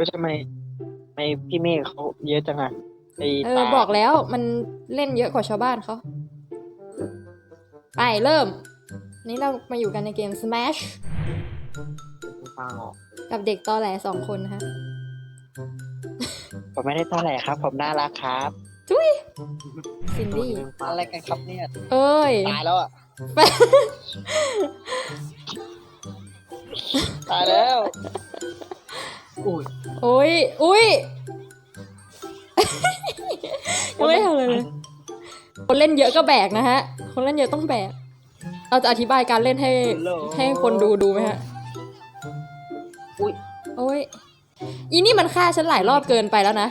ก็ทำไมทำไมพี่เมฆเขาเยอะจังอะไอเออตาบอกแล้วมันเล่นเยอะกว่าชาวบ้านเขาไปเริ่ม นี่เรามาอยู่กันในเกม Smash ฟังออกกับเด็กตอแหลสองคนนะคะผมไม่ได้เท่าไหร่ครับ ผมน่ารักครับซินดี้ อะไรกันครับเนี่ยเอ้ย ตายแล้วอะตายแล้ว อุ้ยโอ้ยอุ้ยยังไม่ทำอะไรเลย คนเล่นเยอะก็แบกนะฮะ คนเล่นเยอะต้องแบก เราจะอธิบายการเล่นให้ให้คนดูดูไหมฮะ อุ้ยโอ้ย อีนี่มันฆ่าฉันหลายรอบเกินไปแล้วนะ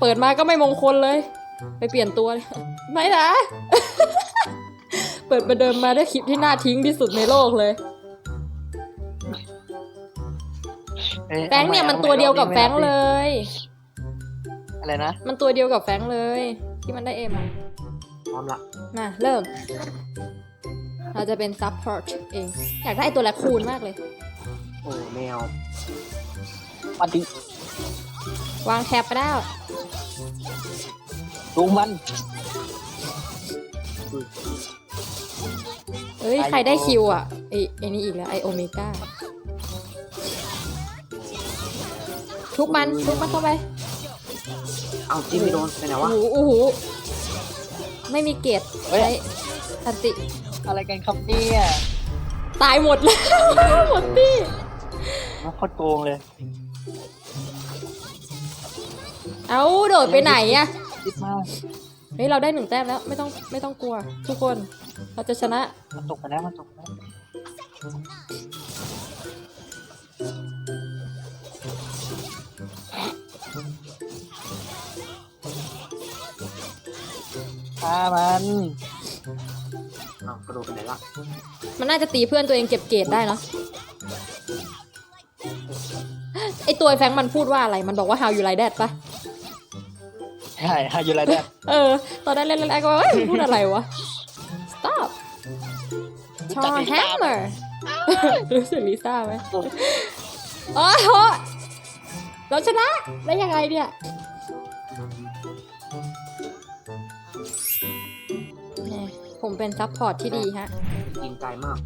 เปิดมาก็ไม่มงคลเลย ไปเปลี่ยนตัวเลยไม่นะ เปิดประเดิมมาได้วยคลิปที่น่าทิ้งที่สุดในโลกเลย อ้แฟรงค์เนี่ยมันตัวเดียวกับแฟรงค์เลย อะไรนะมันตัวเดียวกับแฟรงค์เลย ที่มันได้เอ็มอะพร้อมละมาเริ่ม เราจะเป็นซับพอร์ตเอง อยากได้ไอ้ตัวแรคคูนมากเลย โอ้แมวปันดิวางแท็บไปแล้วลุงมัน เอ้ย ใครได้คิวอะไอไอนี่อีกแล้ว ไอโอเมก้า ทุบมันทุบมันเข้าไปเอาจิ้มไม่โดนไปไหนโอ้วะโหโอ้โหไม่มีเกตเฮ้ย ใช้อันติ อะไรกันครับเนี่ยตายหมดเลยหมดที่มันโคตรโกงเลยเอาโดดไปไหนอะคิดมากเฮ้ยเราได้หนึ่งแต้มแล้ว ไม่ต้องไม่ต้องกลัว ทุกคน เราจะชนะ มันตกไปแล้วมันตกไปแล้วามันอ้าวกระโดดไปไหนล่ะมันน่าจะตีเพื่อนตัวเองเก็บเกรดได้เนาะไอตัวไอ้แฟรงค์มันพูดว่าอะไร มันบอกว่า how you like that ปะใช่ฮายูไรเดอร์เออ ตอนนั้นเล่นๆก็ว่าเฮ้ยมันพูดอะไรวะ stop ชอ hammer รู้สึกลิซ่าไหมโอ้โหเราชนะ ได้ยังไงเนี่ย ผมเป็นซัพพอร์ตที่ดีฮะ ยิงไกลมาก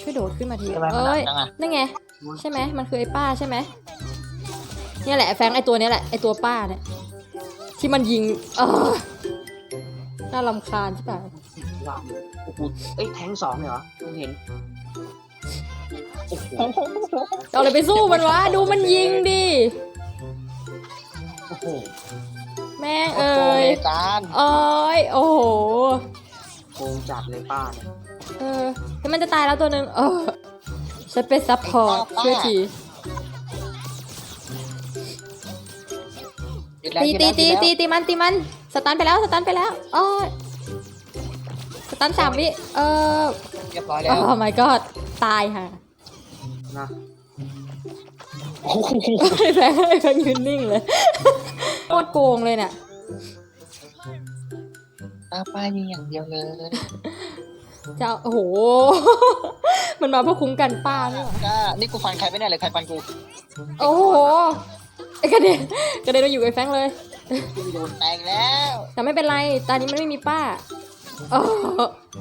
ช่วยโดดขึ้นมาทีทำไมมันหนัเอ้ยกจังอะ นั่นไง ใช่ไหมมันคือไอ้ป้าใช่ไหมเนี่ยแหละแฟรงค์ไอ้ตัวเนี้ยแหละไอ้ตัวป้าเนี่ยที่มันยิง เออน่ารำคาญใช่ปะว้าวโอ้โหเอ้ยแทงสองเลยเหรอเพิ่งเห็น โอ้โห เอาอะไรไปสู้มันวะดูมันยิงดิ โอ้โหแม่งโอ้เอ้โหยจานโอ้ยโอ้โหโกงจัดเลยป้าเนี่ยเออแล้วมันจะตายแล้วตัวหนึ่งเออฉันเป็นซัพพอร์ตป้าช่วยทียึดแล้วตียึดตีแล้วตียึดแล้วตีตีมันตีมันสตันไปแล้วสตันไปแล้วโอ้ยสตันสามวิเออเรียบร้อยแล้วโอ้ my god ตายค่ะนะโอ้โหไอ้แบงค์ไอ้แบงค์ยืนนิ่งเลย โคตรโกงเลยเนี่ย ตาป้ายิงอย่างเดียวเลยจะเอาโอ้โห มันมาเพื่อคุ้มกันป้าเนี่ยก้านี่กูฟันใครไม่ได้เลยใครฟันกูโอ้โหไอ้กระเด็นกระเด็นมาอยู่กับไอ้แฟรงค์เลย กูโดนแตงแล้วแต่ไม่เป็นไร ตอนนี้มันไม่มีป้าโอ้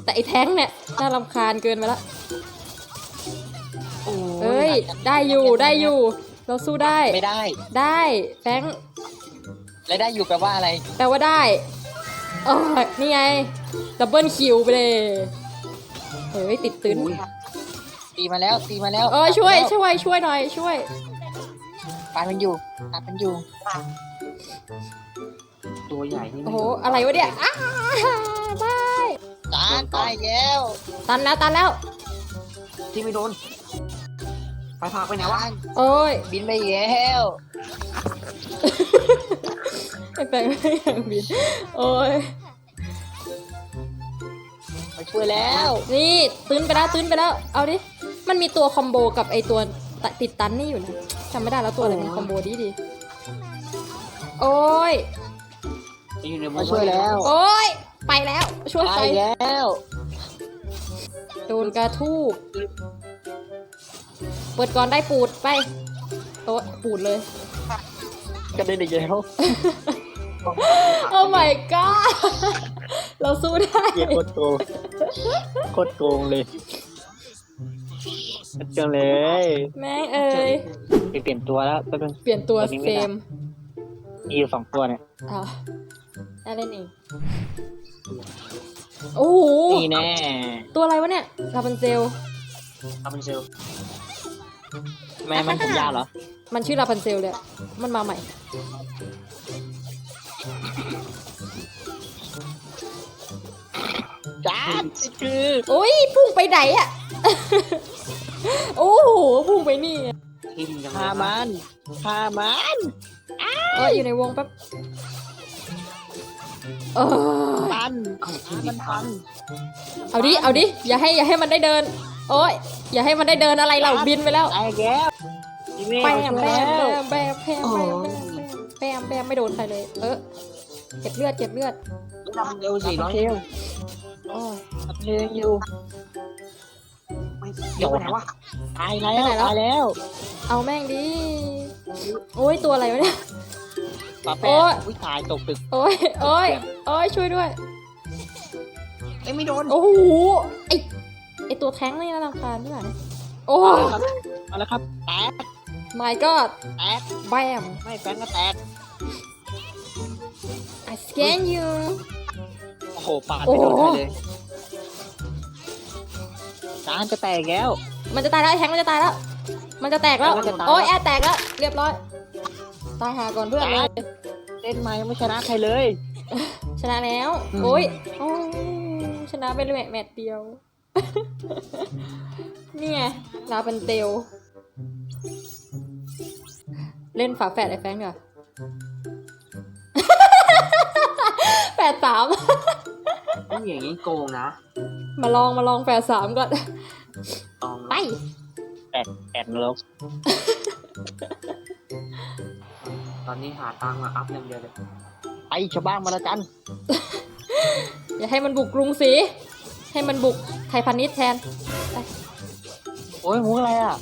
แต่ไอ้แท้งเนี่ย น่ารำคาญเกินไปละโอ้เอ้ย ได้อยู่ ได้อยู่ เราสู้ได้ ไม่ได้ ได้ แฟรงค์ แล้วได้อยู่แปลว่าอะไร แปลว่าได้โอ้ยนี่ไง ดับเบิลคิวไปเลย เฮ้ย ติดตื้นอุ้ยตีมาแล้วตีมาแล้วเออช่วยตัดช่วย ช่วยหน่อย ช่วย ปานมันอยู่ตัดมันอยู่ตัวใหญ่นี่โอ้โห อะไรวะเนี่ยอ้าบายจานตายแล้วตันแล้ว ตันแล้ว ที่ไม่โดนไปพาไปไหนวะโอ้ย บินไปแล้ว ไอ้แปลงไม่อยากบิน โอ้ยไปช่วยแล้ว นี่ตื้นไปแล้วตื้นไปแล้ว เอาดิ มันมีตัวคอมโบกับไอตัวตติดตันนี่อยู่นะจำไม่ได้แล้วตัวอะไรมันคอมโบดีดีโอ้ยมาช่วยแล้วโอ้ย ไปแล้ว ช่วยไปใครแล้วโดนกระทูบเปิดก่อนได้ปูดไปโอ้ปูดเลยก็ได้ดีแล้ว โอ้ my god เราสู้ได้เหี้ยโคตรโกงโคตรโกงเลยเจังเลยแม่งเอ้ยไปเปลี่ยนตัวแล้วแป๊บนึง เปลี่ยนตัววันนี้เซไม่ได้ มมีอยู่สองตัวเนี่ยอะได้เล่นเองโอ้โหนี่แน่ตัวอะไรวะเนี่ยลาบันเซล ทำเป็นเซลล์แม่มันผมยาวเหรอมันชื่อลาพันเซลเลยอะมันมาใหม่ คือโอ้ยพุ่งไปไหนอะโอ้โหพุ่งไปนี่อะทิมยังไงพาวะมันพามันเอออยู่ในวงแป๊บเออปันเอ้าทิมมัดินพัปันนเอาดิเอาดิอย่าให้อย่าให้มันได้เดิน โอ้ยอย่าให้มันได้เดินอะไรเราบินไปแล้วไอ้แก้วอีเมลแปมมาแปแล้มวแปมแปมแปมแปมแปมแปมไม่โดนใครเลย เออเก็บเลือดเก็บเลือด ทำเป็นเซลล์สี่ร้อยเพลง โอ้ยเพลงอยู่ไม่เดี๋ยวไปไหนวะตายแล้วตายแล้ว เอาแม่งดิโอ้ยตัวอะไรวะเนี่ย ปลาแป้โอ๊ยงวิตายตกตึกโอ้ยโอ้ยโอ้ยช่วยด้วย เอ้ยไม่โดนโอ้โหไอไอตัวแท้งนี่น่ารำคาญที่ไหนโอ้มาแล้วครับแตก my god แตกแบมไม่แฟนก็แตก I scan you โอ้โหปาดไม่โดนใครเลยจานจะแตกแล้ว มันจะตายแล้วไอ้แท้งมันจะตายแล้ว มันจะแตกแล้ว มันจะตาย โอ้ยแอดแตกแล้ว เรียบร้อย ตายหาก่อนเพื่อนเลยเล่นมายังไม่ชนะใครเลย ชนะแล้ว อืม โอ้ยโอ้ยชนะเป็นแมตช์แมตช์เดียว นี่ไงลาเป็นเตล เล่นฝาแฝดไอ้แฟงเหรอ แฝดสามไม่อย่างนี้โกงนะ มาลองมาลองแฝดสามก่อน ลองไปแอดนรกตอนนี้หาตังค์มาอัพอย่างเดียวเลยไอชาวบ้านมาละจัน อย่าให้มันบุกกรุงศรีให้มันบุกไทยพาณิชย์แทนโอ้ยหมูอะไรอะ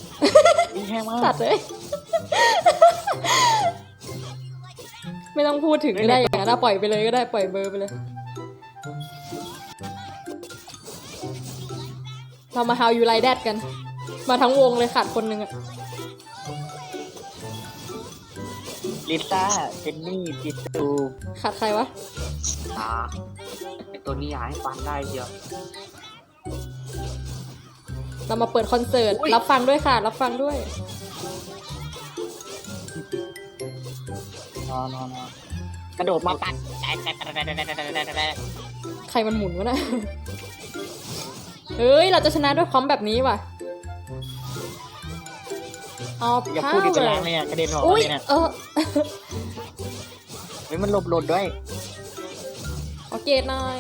มีแห้งมากตัดเลย ไม่ต้องพูดถึงก็ได้อย่างนั้นอะปล่อยไปเลยก็ได้ปล่อยเบอร์ไปเลย เรามา how you like that กัน มาทั้งวงเลยขาดคนหนึ่งอะลิซ่า เจนนี่จิตูขาดใครวะตาไอตัวนี้อยากให้ฟันได้เชียว เรามาเปิดคอนเสิร์ต รับฟังด้วยค่ะ รับฟังด้วย รอรอรกระโดดมาปัดใครมันหมุนวะนะเฮ้ย เราจะชนะด้วยคอมแบบนี้ว่ะเอาอย่าพูดดิเป็นล้างเลยอะกระเด็นออกอุ้ยเนะเออเฮ้ยมันหลบหลดด้วยขอเกตหน่อย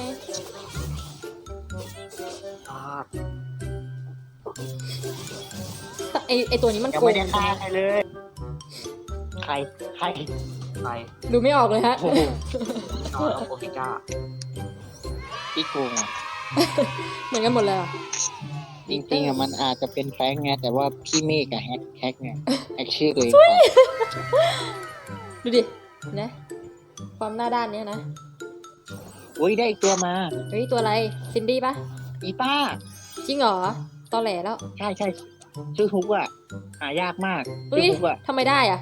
ไอไอตัวนี้มันโกงยังไม่ได้ฆ่าใครเลย ใคร ใคร ไปดูไม่ออกเลยฮะ โอ้โหนอนแล้วโอเมก้าพี่โกงอะเหมือนกันหมดเลยอะจริงๆอะมันอาจจะเป็นแฟงไงแต่ว่าพี่เมฆอะแฮกแฮกไงแฮกชื่อตัวเองก่อนดูดิ นะ ความหน้าด้านเนี้ยนะ อุ้ยได้อีกตัวมาเฮ้ย ตัวอะไร ซินดี้ปะอีป้า จริงเหรอ ตอแหลแล้วใช่ใช่ชื่อฮุกอะหายากมากอุ้ชื่อยฮุกอะทำไมได้อะ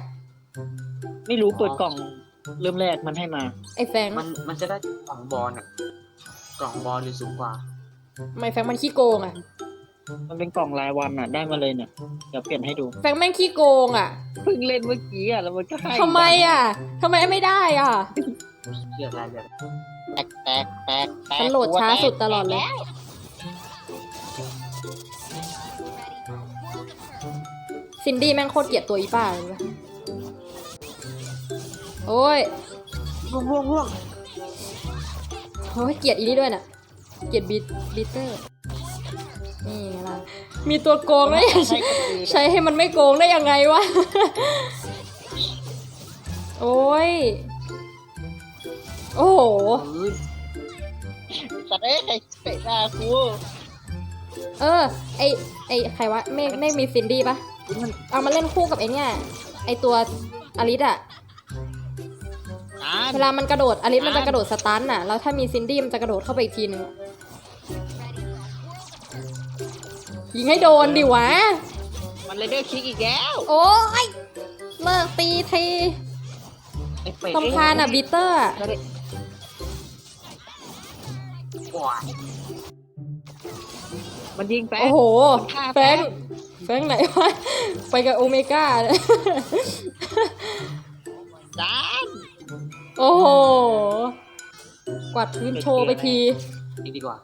ไม่รู้เปิดกล่องเริ่มแรกมันให้มา ไอแฟงมันมันจะได้กล่องบอลอะกล่องบอลหรือสูงกว่าทำไมแฟงมันขี้โกงอะมันเป็นกล่องรายวันอะ ได้มาเลยเนี่ยเดี๋ยวเปลี่ยนให้ดู แฟงแม่งขี้โกงอะเพิ่งเล่นเมื่อกี้อะแล้วมันก็ให้ทำไมอะทำไมไม่ได้อะเลือกอะไรเลือกแตกแตกแตกแตกฉันโหลดช้าสุดตลอดเลยซินดี้แม่งโคตรเกลียดตัวอีป้าเลยวะ โอ้ยร่วงร่วงร่วงโอ้ยเกลียดอีนี่ด้วยน่ะ เกลียดบิบิเตอร์ นี่ไงล่ะมีตัวโกงแล้วยังใช่คนอื่นใช้ให้มันไม่โกงได้ยังไงวะ โอ้ย โอ้โหเอ้ยสัตว์เอ้ยเตะหน้ากูเออ ไอไอใครวะไม่ไม่มีซินดี้ปะมันเอามาเล่นคู่กับไอเนี่ย ไอตัวอลิสอะ จานเวลามันกระโดดอลิสมันจะกระโดดสตันน่ะ แล้วถ้ามีซินดี้มันจะกระโดดเข้าไปอีกทีนึงอะยิงให้โดนดิวะ มันเลยเดอร์คิกอีกแล้วโอ้ยเลิกตีทีไอ้เป็ดตำคาญอะบีเตอร์อะก็ได้ว้ายมันยิงแฟงโอ้โห ฆ่าแฟงแฟงไหนวะ ไปกับโอเมก้าเนี่ยจาน โอ้โห กวาดพื้นโชว์ไปที นี่ดีกว่า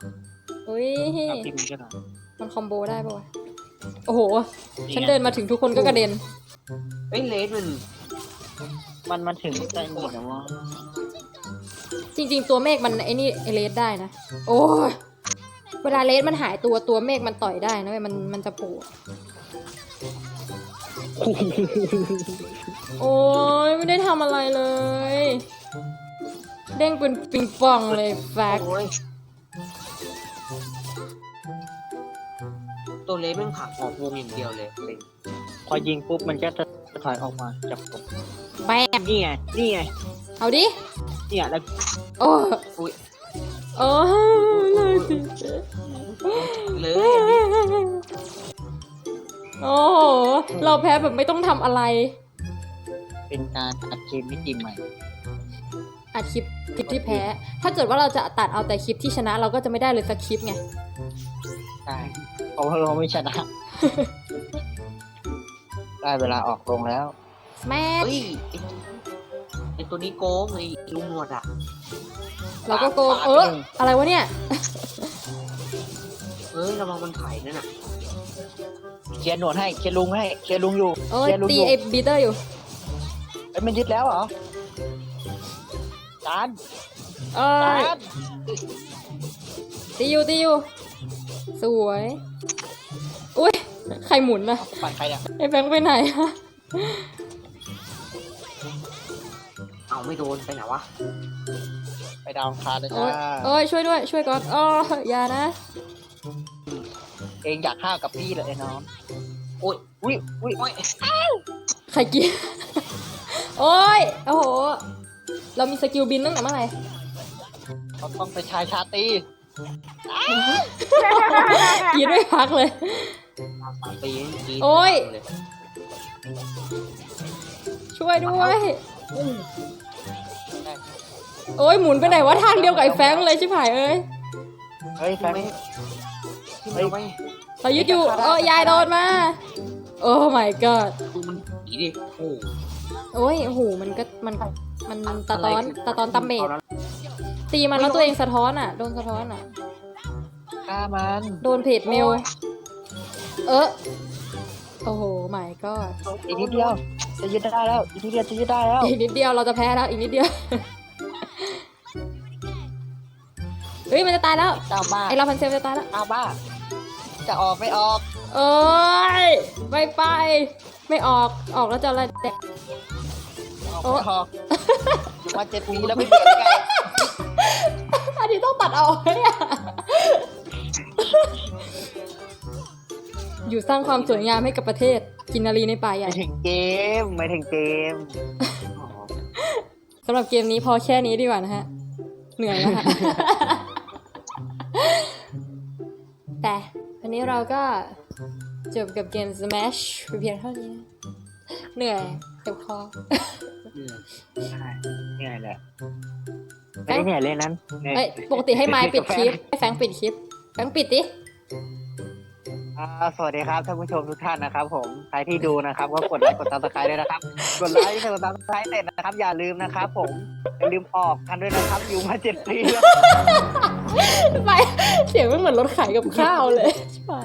อุ้ย เอาพิมพ์กันหน่อยมันคอมโบได้ปะวะ โอ้โห ฉันเดินมาถึงทุกคนก็กระเด็น เอ้ยเลสมัน มันมันถึงใจหมดแล้วว่าจริง ๆ ตัวเมฆมันไอ้นี่ไอเลสได้นะ โอ้ยเวลาเลสมันหายตัวตัวเมฆมันต่อยได้นะเว้ยมันมันจะโผล่โอ้ยไม่ได้ทำอะไรเลย เด้งเป็นปิงปองเลยแฟกโอ้ยตัวเลสแม่งผลักออกวงอย่างเดียวเลยเซ็งพอยิงปุ๊บมันก็จะถอยออกมาจากผมแบมนี่ไงนี่ไงเอาดิ เนี่ยแล้วโอ้อุ้ยโอ้เลยสิเลยอันนี้โอ้โหเราแพ้แบบไม่ต้องทำอะไร เป็นการอัดเกมมิติใหม่ อัดคลิป คลิปที่แพ้ ถ้าเกิดว่าเราจะตัดเอาแต่คลิปที่ชนะเราก็จะไม่ได้เลยสักคลิปไง ใช่เพราะว่าเราไม่ชนะ ได้เวลาออกลงแล้ว แม่เฮ้ยไอ้ไอ้ตัวนี้โกงไอ้ลุงหนวดอะเราก็โกงเอออะไรวะเนี่ย เอ้ยระวังมันไถ่นั่นน่ะเคลียร์หนวดให้เคลียร์ลุงให้เคลียร์ลุงอยู่โอ้ยเคลียร์ลุงตีอยู่ไอ้บีเตอร์อยู่เอ้ยมันยึดแล้วเหรอ จานเอ้จายนตีอยู่ตีอยู่สวย อุ้ยใครหมุนนะปั่นใครเนี่ยไอ้แบงค์ไปไหนฮะเอาไม่โดนไปไหนวะไปดาวอังคารเลยโอ้จ้ายโอ้ยช่วยด้วย ช่วยก่อนอ๋ออย่านะ เองอยากข้าวกับพี่เลยไอ้น้องโอ้ยอุ้ยอุ้ยโอ้ยใครกิน โอ้ยโอ้โห เรามีสกิลบินตั้งแต่เมื่อไหร่เขาต้องไปชายชาตรีกินไม่พักเลย สามปีนี่กรีดโอ้ยเลยช่วยด้วย โอ้ยหมุนไปไหนวะทางเดียวกับไอ้แฟรงค์เลยชิบหายเอ้ย เฮ้ยแฟที่นไม่ที่ไม่เอาไปเรายึดอยู่เออยายโดนมา โอ้ my god ดูมันอีดิโอ้โหโอ้ยโอ้โหมันก็มัน มันตะตอนไรคืตะตอนตะเมดาแล้วตีมันแล้วตัวเองสะท้อนอะ โดนสะท้อนอะฆ่ามัน โดนเพจเมล เออโอ้โห my god อีกนิดเดียว จะยึดได้แล้ว อีกนิดเดียวจะยึดได้แล้ว อีกนิดเดียวเราจะแพ้แล้ว อีกนิดเดียว เฮ้ยมันจะตายแล้วเจ้าบ้าไอเราพันเซลจะตายแล้วเจ้าบ้า จะออกไม่ออก เอ้ยไม่ไป ไม่ออก ออกแล้วจะอะไรแดก ออกโอ้ไม่ออกอยู่มาเจ็ดปีแล้วไม่เบื่อได้ไงอันนี้ต้องตัดออกเนี่ยอยู่สร้างความสวยงามให้กับประเทศ กินนารีในป่าใหไม่ญ่ถึงเกมไม่ถึงเกมอ๋อสำหรับเกมนี้พอแค่นี้ดีกว่านะฮะ เหนื่อยแล้วค่ะแต่วันนี้เราก็จบกับเกม Smash เพียงเท่านี้นะเหนื่อยเจ็บคอ ใช่เหนื่อยแหละไม่ได้เหนื่อยเลยนั้นหนื่อเอ้ยปกติให้ไม้ปิดคลิปให้แฟรงค์ปิดคลิปแฟรงค์ปิดดิอ่าสวัสดีครับท่านผู้ชมทุกท่านนะครับ ผมใครที่ดูนะครับ ก็กดไลค์กดซับสไครต์ด้วยนะครับ กดไลค์กดซับสไครต์เสร็จนะครับ อย่าลืมนะครับ ผมอย่าลืมออกกันด้วยนะครับ อยู่มาเจ็ดปีแล้ว ไปเสียงมันเหมือนรถขายกับข้าวเลยใช่